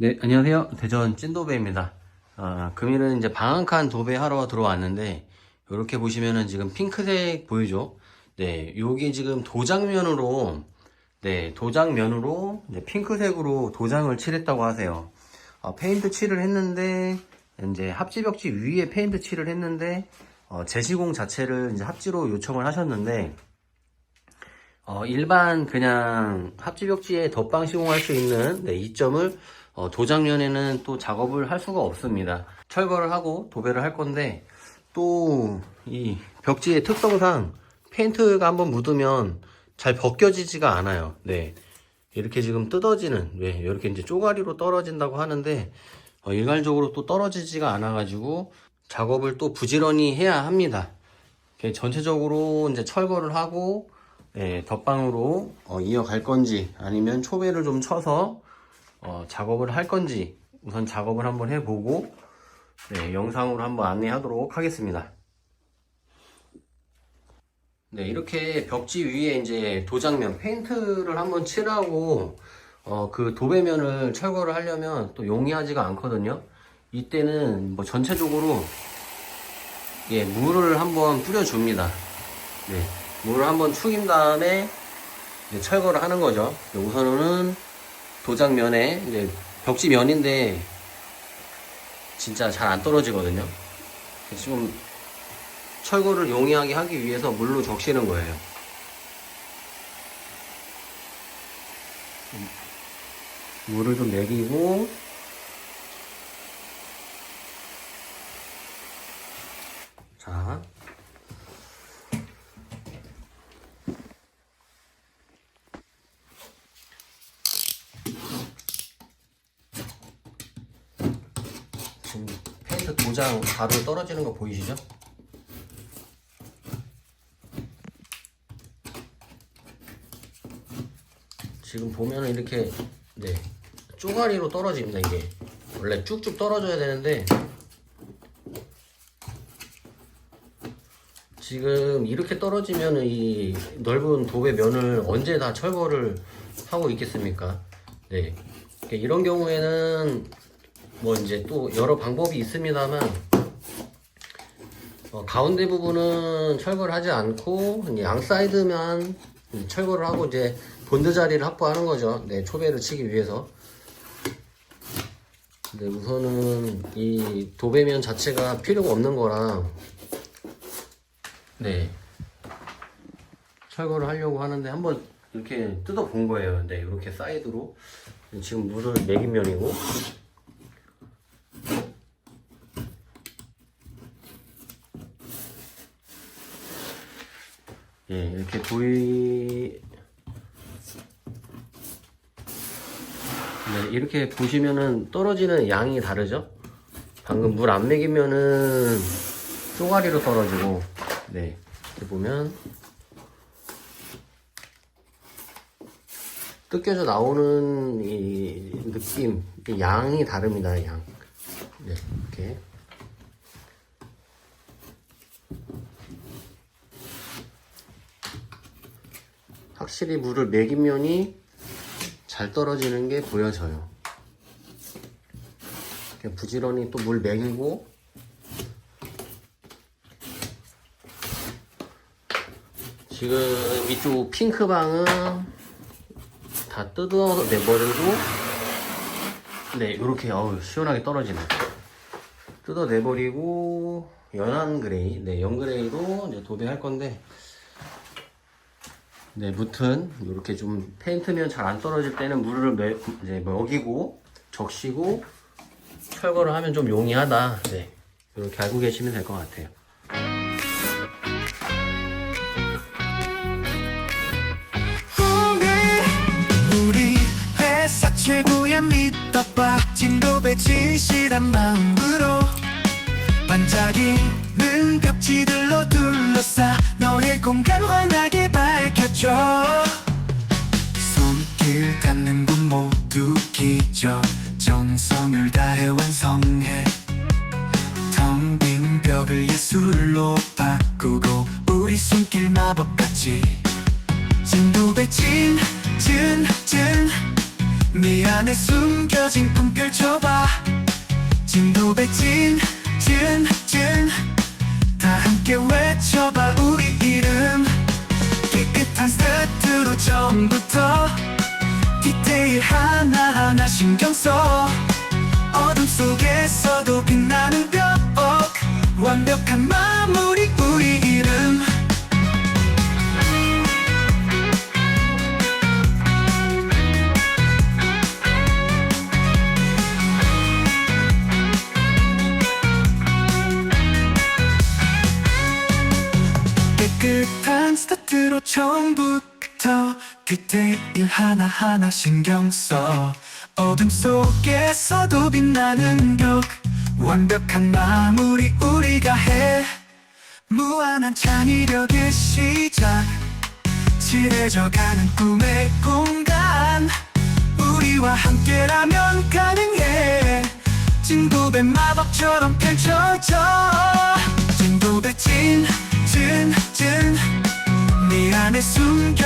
네, 안녕하세요. 대전 찐도배입니다. 아, 금일은 이제 방한칸 도배하러 들어왔는데, 이렇게 보시면은 지금 핑크색 보이죠? 네, 요게 지금 도장면으로, 네, 도장면으로 이제 핑크색으로 도장을 칠했다고 하세요. 아, 페인트 칠을 했는데, 이제 합지벽지 위에 페인트 칠을 했는데, 어, 제시공 자체를 이제 합지로 요청을 하셨는데, 어, 일반 그냥 합지벽지에 덧방 시공할 수 있는 네, 이 점을 어, 도장면에는 또 작업을 할 수가 없습니다. 철거를 하고 도배를 할 건데 또 이 벽지의 특성상 페인트가 한번 묻으면 잘 벗겨지지가 않아요. 네. 이렇게 지금 뜯어지는, 네, 이렇게 이제 쪼가리로 떨어진다고 하는데, 어, 일괄적으로 또 떨어지지가 않아 가지고, 작업을 또 부지런히 해야 합니다. 전체적으로 이제 철거를 하고, 네, 덧방으로 어, 이어갈 건지, 아니면 초배를 좀 쳐서, 어, 작업을 할 건지, 우선 작업을 한번 해보고, 네, 영상으로 한번 안내하도록 하겠습니다. 네, 이렇게 벽지 위에 이제 도장면, 페인트를 한번 칠하고, 어, 그 도배면을 철거를 하려면 또 용이하지가 않거든요. 이때는 뭐 전체적으로, 예, 물을 한번 뿌려줍니다. 네, 물을 한번 축인 다음에 이제 철거를 하는 거죠. 네, 우선은 도장면에 이제 벽지 면인데 진짜 잘 안 떨어지거든요. 지금 철거를 용이하게 하기 위해서 물로 적시는 거예요. 물을 좀 먹이고 자 지금 페인트 도장 바로 떨어지는 거 보이시죠? 지금 보면은 이렇게 네 쪼가리로 떨어집니다 이게 원래 쭉쭉 떨어져야 되는데 지금 이렇게 떨어지면은 이 넓은 도배 면을 언제 다 철거를 하고 있겠습니까? 네 이런 경우에는 뭐 이제 또 여러 방법이 있습니다만 어, 가운데 부분은 철거를 하지 않고 이제 양 사이드만 철거를 하고 이제 본드 자리를 확보하는 거죠. 네, 초배를 치기 위해서. 네, 우선은 이 도배면 자체가 필요가 없는 거라 네 철거를 하려고 하는데 한번 이렇게 뜯어 본 거예요. 네, 이렇게 사이드로 지금 물을 매긴 면이고 예, 이렇게 보이, 네, 이렇게 보시면은 떨어지는 양이 다르죠? 방금 물 안 먹이면은 쪼가리로 떨어지고, 네, 이렇게 보면 뜯겨져 나오는 이 느낌, 이 양이 다릅니다, 양. 네, 이렇게. 확실히 물을 매긴 면이 잘 떨어지는 게 보여져요. 이렇게 부지런히 또 물 매기고 지금 이쪽 핑크 방은 다 뜯어 내버리고 네 이렇게 어우 시원하게 떨어지네 뜯어 내버리고 연한 그레이 네 연그레이로 이제 도배할 건데 네, 무튼 이렇게 좀 페인트면 잘 안 떨어질 때는 물을 매, 이제 먹이고 적시고 철거를 하면 좀 용이하다. 네, 이렇게 알고 계시면 될 것 같아요. 최고의 밑떡밥 진도배 진실한 마음으로 반짝이 는 벽지들로 둘러싸 너의 공간 환하게 밝혀줘. 손길 닿는 곳 모두 기적 정성을 다해 완성해. 텅 빈 벽을 예술로 바꾸고 우리 손길 마법같이. 진도배 찐, 찐, 찐 미안해 숨겨진 꿈결 쳐봐. 진도배 다 함께 외쳐봐 우리 이름. 깨끗한 스타트로 처음부터 디테일 하나하나 신경 써. 어둠 속에서도 빛나는 벽. 완벽한 마무리 처음부터 디테일 하나하나 신경 써. 어둠 속에서도 빛나는 벽 완벽한 마무리 우리가 해. 무한한 창의력의 시작. 칠해져가는 꿈의 공간. 우리와 함께라면 가능해. 진도배 마법처럼 펼쳐져. 진도 네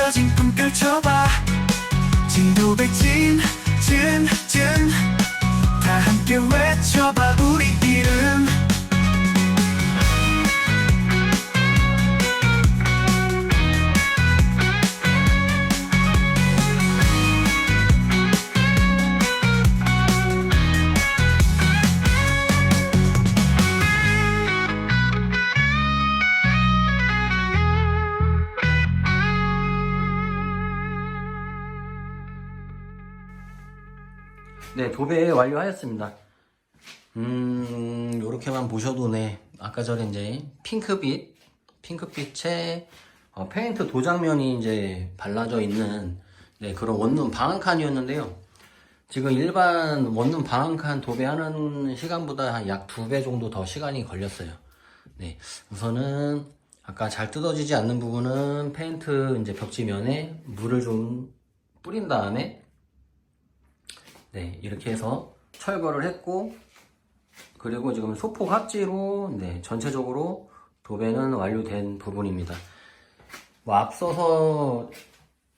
네, 도배 완료하였습니다. 음, 요렇게만 보셔도 네. 아까 전에 이제 핑크빛, 핑크빛에 어, 페인트 도장면이 이제 발라져 있는 네, 그런 원룸 방한칸이었는데요. 지금 일반 원룸 방한칸 도배하는 시간보다 한 약 두 배 정도 더 시간이 걸렸어요. 네, 우선은 아까 잘 뜯어지지 않는 부분은 페인트 이제 벽지면에 물을 좀 뿌린 다음에 네, 이렇게 해서 철거를 했고, 그리고 지금 소폭 합지로, 네, 전체적으로 도배는 완료된 부분입니다. 뭐, 앞서서,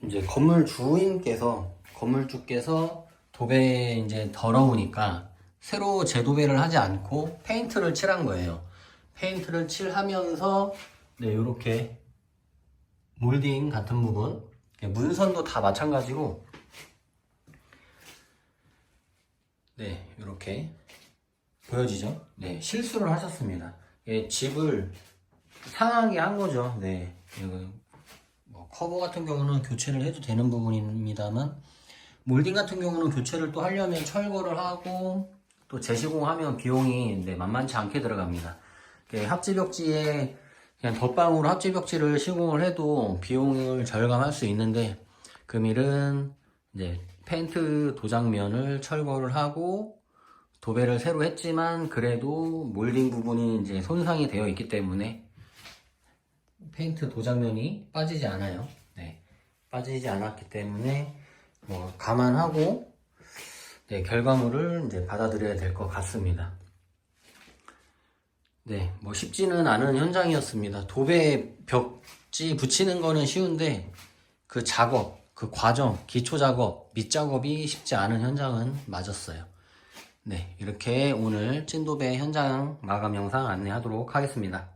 이제 건물 주인께서, 건물주께서 도배 이제 더러우니까, 새로 재도배를 하지 않고 페인트를 칠한 거예요. 페인트를 칠하면서, 네, 요렇게, 몰딩 같은 부분, 문선도 다 마찬가지로, 네, 이렇게 보여지죠? 네, 실수를 하셨습니다. 예, 집을 상하게 한 거죠. 네, 뭐 커버 같은 경우는 교체를 해도 되는 부분입니다만 몰딩 같은 경우는 교체를 또 하려면 철거를 하고 또 재시공하면 비용이 네, 만만치 않게 들어갑니다. 이렇게 합지벽지에 그냥 덧방으로 합지벽지를 시공을 해도 비용을 절감할 수 있는데 금일은 이제 페인트 도장면을 철거를 하고 도배를 새로 했지만 그래도 몰딩 부분이 이제 손상이 되어 있기 때문에 페인트 도장면이 빠지지 않아요. 네. 빠지지 않았기 때문에 뭐 감안하고 네, 결과물을 이제 받아들여야 될 것 같습니다. 네, 뭐 쉽지는 않은 현장이었습니다. 도배 벽지 붙이는 거는 쉬운데 그 작업, 그 과정, 기초 작업, 밑 작업이 쉽지 않은 현장은 맞았어요. 네, 이렇게 오늘 찐도배 현장 마감 영상 안내하도록 하겠습니다.